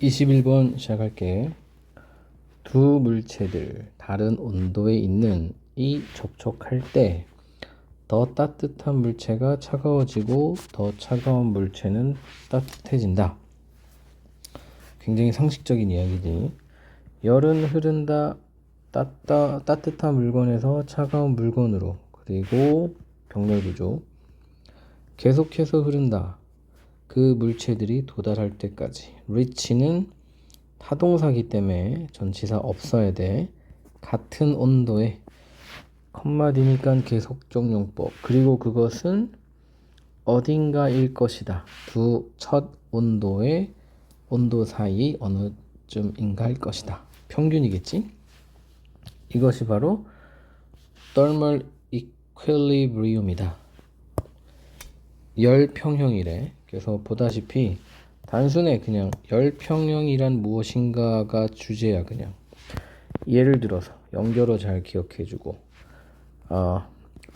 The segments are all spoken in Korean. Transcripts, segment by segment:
21번 시작할게. 두 물체들 다른 온도에 있는 이 접촉할 때 더 따뜻한 물체가 차가워지고 더 차가운 물체는 따뜻해진다. 굉장히 상식적인 이야기지. 열은 흐른다. 따따, 따뜻한 물건에서 차가운 물건으로 그리고 병렬 구조 계속해서 흐른다. 그 물체들이 도달할 때까지. reach는 타동사기 때문에 전치사 없어야 돼. 같은 온도에 컴마디니까 계속적 용법. 그리고 그것은 어딘가일 것이다. 두 첫 온도의 온도 사이 어느쯤인가일 것이다. 평균이겠지? 이것이 바로 thermal equilibrium이다. 열 평형이래. 그래서 보다시피 단순해 그냥 열 평형이란 무엇인가가 주제야 그냥. 예를 들어서 연결어 잘 기억해주고 어,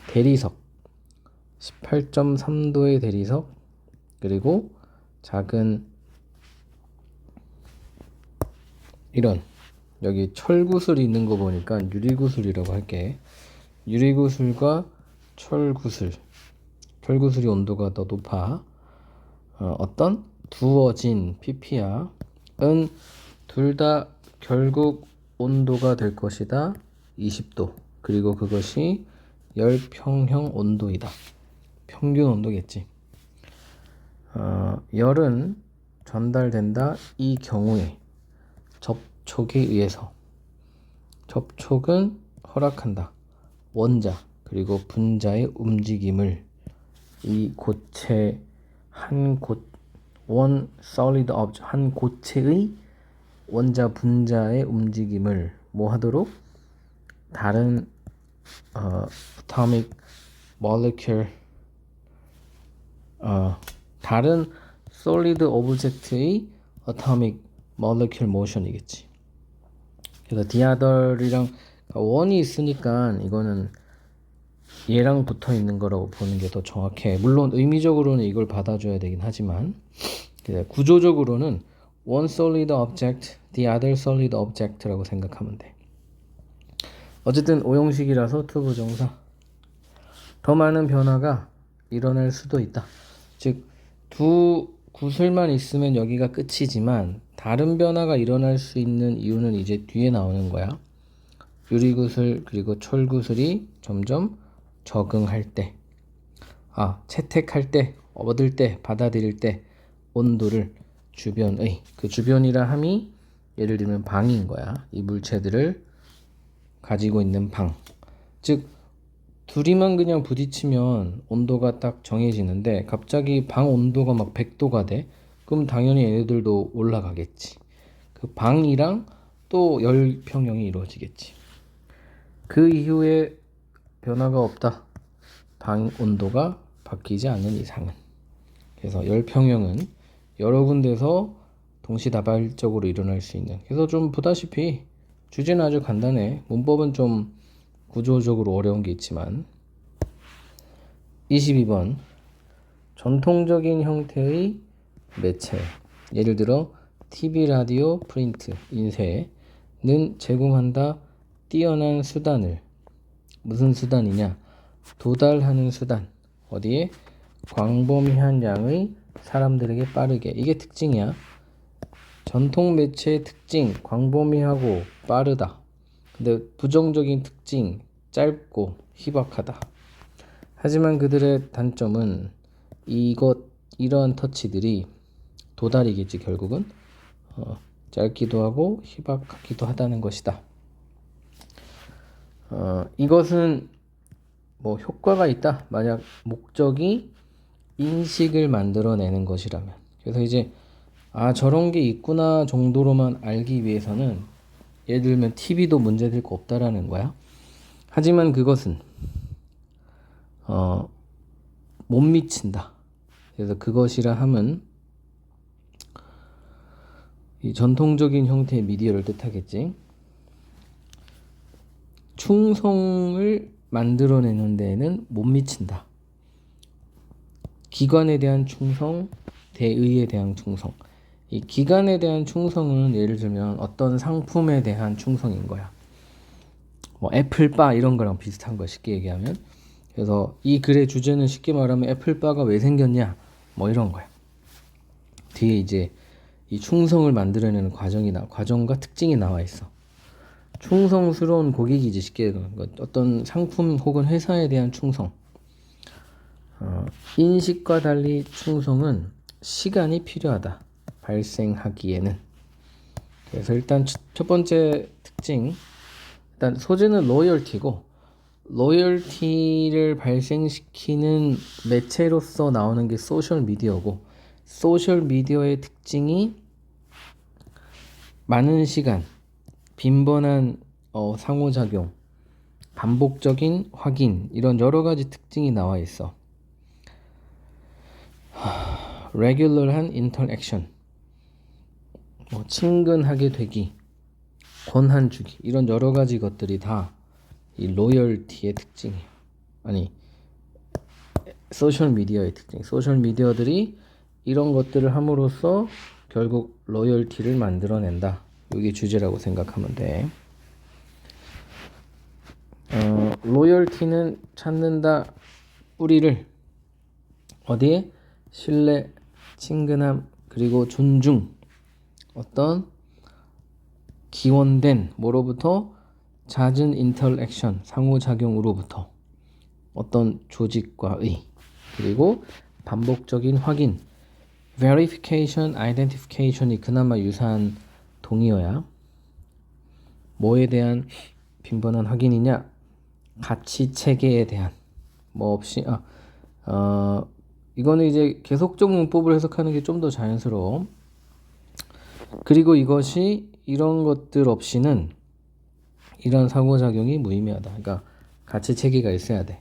대리석 18.3도의 대리석 그리고 작은 이런 여기 철구슬이 있는 거 보니까 유리구슬이라고 할게. 유리구슬과 철구슬 철구슬이 온도가 더 높아 어, 어떤? 두어진 ppr 은 둘 다 결국 온도가 될 것이다. 20도. 그리고 그것이 열 평형 온도이다. 평균 온도겠지. 어, 열은 전달된다. 이 경우에 접촉에 의해서. 접촉은 허락한다. 원자 그리고 분자의 움직임을. 이 고체 한 곳, 원 solid object 한 고체의 원자 분자의 움직임을 뭐 하도록 다른 어, atomic molecule 어, 다른 solid object의 atomic molecule motion이겠지. 그래서 디아덜이랑 원이 있으니까 이거는 얘랑 붙어 있는 거라고 보는 게 더 정확해. 물론 의미적으로는 이걸 받아줘야 되긴 하지만 구조적으로는 one solid object, the other solid object라고 생각하면 돼. 어쨌든 오형식이라서 투부정사. 더 많은 변화가 일어날 수도 있다. 즉, 두 구슬만 있으면 여기가 끝이지만 다른 변화가 일어날 수 있는 이유는 이제 뒤에 나오는 거야. 유리구슬 그리고 철구슬이 점점 적응할 때, 아, 채택할 때, 얻을 때, 받아들일 때 온도를 주변의 그 주변이라 함이 예를 들면 방인 거야. 이 물체들을 가지고 있는 방. 즉 둘이만 그냥 부딪히면 온도가 딱 정해지는데 갑자기 방 온도가 막 100도가 돼. 그럼 당연히 얘네들도 올라가겠지. 그 방이랑 또 열 평형이 이루어지겠지. 그 이후에 변화가 없다. 방 온도가 바뀌지 않는 이상은. 그래서 열평형은 여러 군데서 동시다발적으로 일어날 수 있는. 그래서 좀 보다시피 주제는 아주 간단해. 문법은 좀 구조적으로 어려운 게 있지만 22번 전통적인 형태의 매체 예를 들어 TV, 라디오, 프린트, 인쇄는 제공한다 뛰어난 수단을 무슨 수단이냐? 도달하는 수단. 어디에? 광범위한 양의 사람들에게 빠르게. 이게 특징이야. 전통 매체의 특징 광범위하고 빠르다. 근데 부정적인 특징 짧고 희박하다. 하지만 그들의 단점은 이것 이러한 터치들이 도달이겠지 결국은. 어, 짧기도 하고 희박하기도 하다는 것이다. 어, 이것은 뭐 효과가 있다. 만약 목적이 인식을 만들어내는 것이라면. 그래서 이제 아 저런 게 있구나 정도로만 알기 위해서는 예를 들면 TV도 문제될 거 없다라는 거야. 하지만 그것은 어, 못 미친다. 그래서 그것이라 함은 이 전통적인 형태의 미디어를 뜻하겠지. 충성을 만들어내는 데에는 못 미친다. 기관에 대한 충성, 대의에 대한 충성. 이 기간에 대한 충성은 예를 들면 어떤 상품에 대한 충성인 거야. 뭐 애플바 이런 거랑 비슷한 거 쉽게 얘기하면. 그래서 이 글의 주제는 쉽게 말하면 애플바가 왜 생겼냐 뭐 이런 거야. 뒤에 이제 이 충성을 만들어내는 과정이 나 과정과 특징이 나와 있어. 충성스러운 고객이지 쉽게. 어떤 상품 혹은 회사에 대한 충성. 어, 인식과 달리 충성은 시간이 필요하다. 발생하기에는. 그래서 일단 첫, 첫 번째 특징. 일단 소재는 로열티고 로열티를 발생시키는 매체로서 나오는 게 소셜 미디어고 소셜 미디어의 특징이 많은 시간, 빈번한 어, 상호작용, 반복적인 확인 이런 여러 가지 특징이 나와 있어. 하, 레귤러한 인터랙션, 뭐 친근하게 되기, 권한 주기 이런 여러 가지 것들이 다 이 로열티의 특징이에요. 아니 소셜 미디어의 특징. 소셜 미디어들이 이런 것들을 함으로써 결국 로열티를 만들어낸다. 이게 주제라고 생각하면 돼. 어, 로열티는 찾는다. 뿌리를. 어디에 신뢰, 친근함 그리고 존중. 어떤? 기원된. 뭐로부터? 잦은 인터랙션 상호작용으로부터. 어떤 조직과의. 그리고 반복적인 확인. Verification, identification이 그나마 유사한 동의어야. 뭐에 대한 빈번한 확인이냐? 가치 체계에 대한 뭐 없이 아 어, 이거는 이제 계속적 문법을 해석하는 게 좀 더 자연스러워. 그리고 이것이 이런 것들 없이는 이런 상호작용이 무의미하다. 그러니까 가치 체계가 있어야 돼.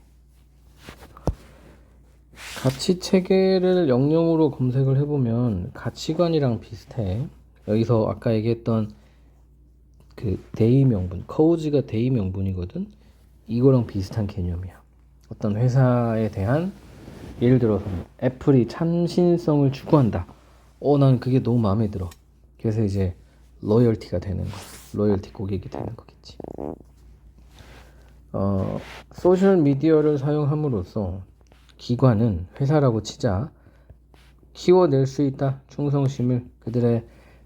가치 체계를 영영으로 검색을 해보면 가치관이랑 비슷해. 여기서 아까 얘기했던 그 대의 명분, 커우즈가 대의 명분이거든. 이거랑 비슷한 개념이야. 어떤 회사에 대한 예를 들어서 애플이 참신성을 추구한다. 어, 난 그게 너무 마음에 들어. 그래서 이제 로열티가 되는 거. 로열티 고객이 되는 거겠지. 어, 소셜 미디어를 사용함으로써 기관은 회사라고 치자 키워낼 수 있다. 충성심을 그들의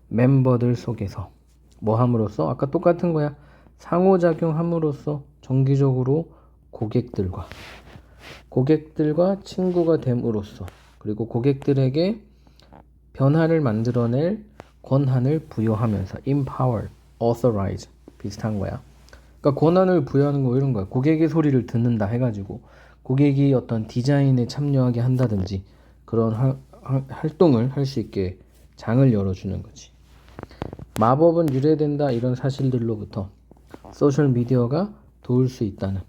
멤버들 속에서 뭐 함으로써 아까 똑같은 거야. 상호작용함으로써 정기적으로 고객들과 고객들과 친구가 됨으로써 그리고 고객들에게 변화를 만들어낼 권한을 부여하면서 empower, authorize 비슷한 거야. 그러니까 권한을 부여하는 거 이런 거야. 고객의 소리를 듣는다 해가지고 고객이 어떤 디자인에 참여하게 한다든지 그런 하, 하, 활동을 할 수 있게 장을 열어주는 거지. 마법은 유래된다 이런 사실들로부터 소셜 미디어가 도울 수 있다는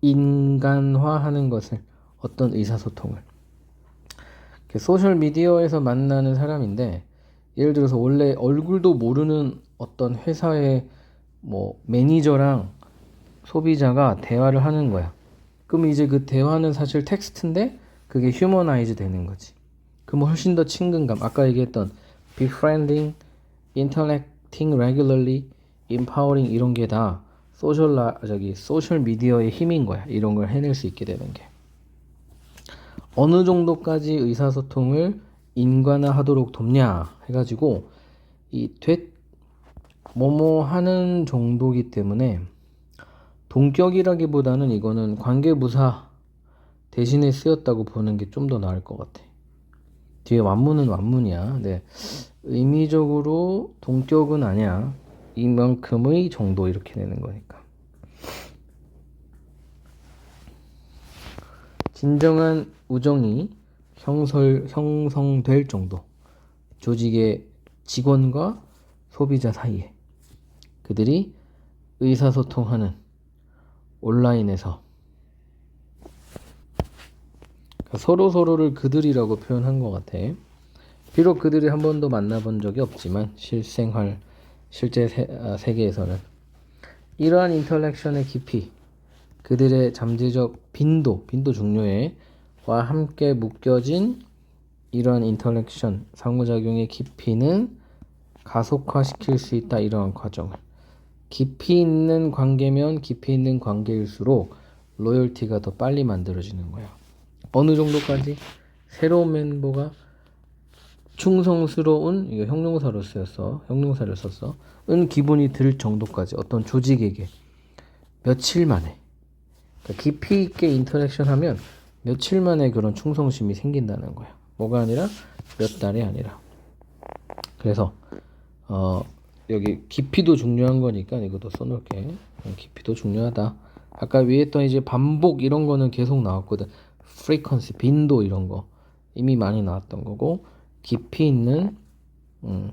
인간화하는 것을 어떤 의사소통을 소셜 미디어에서 만나는 사람인데 예를 들어서 원래 얼굴도 모르는 어떤 회사의 뭐 매니저랑 소비자가 대화를 하는 거야. 그럼 이제 그 대화는 사실 텍스트인데 그게 휴머나이즈 되는 거지. 그럼 훨씬 더 친근감. 아까 얘기했던 befriending, interacting regularly, empowering 이런 게 다 소셜 라 저기 소셜 미디어의 힘인 거야. 이런 걸 해낼 수 있게 되는 게. 어느 정도까지 의사소통을 인간화하도록 돕냐 해가지고 이됐 뭐뭐 하는 정도기 때문에 동격이라기보다는 이거는 관계부사 대신에 쓰였다고 보는 게 좀 더 나을 것 같아. 뒤에 완문은 완문이야. 네. 의미적으로 동격은 아니야. 이만큼의 정도 이렇게 내는 거니까. 진정한 우정이 형설, 형성될 정도. 조직의 직원과 소비자 사이에. 그들이 의사소통하는 온라인에서 그러니까 서로 서로를 그들이라고 표현한 것 같아. 비록 그들이 한 번도 만나본 적이 없지만 실생활 실제 세, 아, 세계에서는 이러한 인터랙션의 깊이 그들의 잠재적 빈도 빈도 중요해와 함께 묶여진 이러한 인터랙션 상호작용의 깊이는 가속화시킬 수 있다 이러한 과정을 깊이 있는 관계면 깊이 있는 관계일수록 로열티가 더 빨리 만들어지는 거야. 어느 정도까지 새로운 멤버가 충성스러운 이거 형용사로 쓰였어. 형용사를 썼어. 은 기분이 들 정도까지 어떤 조직에게 며칠 만에 그러니까 깊이 있게 인터랙션 하면 며칠 만에 그런 충성심이 생긴다는 거야. 뭐가 아니라 몇 달이 아니라. 그래서 어 여기 깊이도 중요한 거니까 이것도 써놓을게. 어, 깊이도 중요하다. 아까 위에 했던 이제 반복 이런 거는 계속 나왔거든. Frequency 빈도 이런 거 이미 많이 나왔던 거고 깊이 있는 음,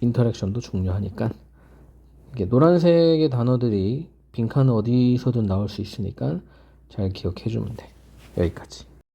인터랙션도 중요하니까 이게 노란색의 단어들이 빈칸은 어디서든 나올 수 있으니까 잘 기억해 주면 돼. 여기까지.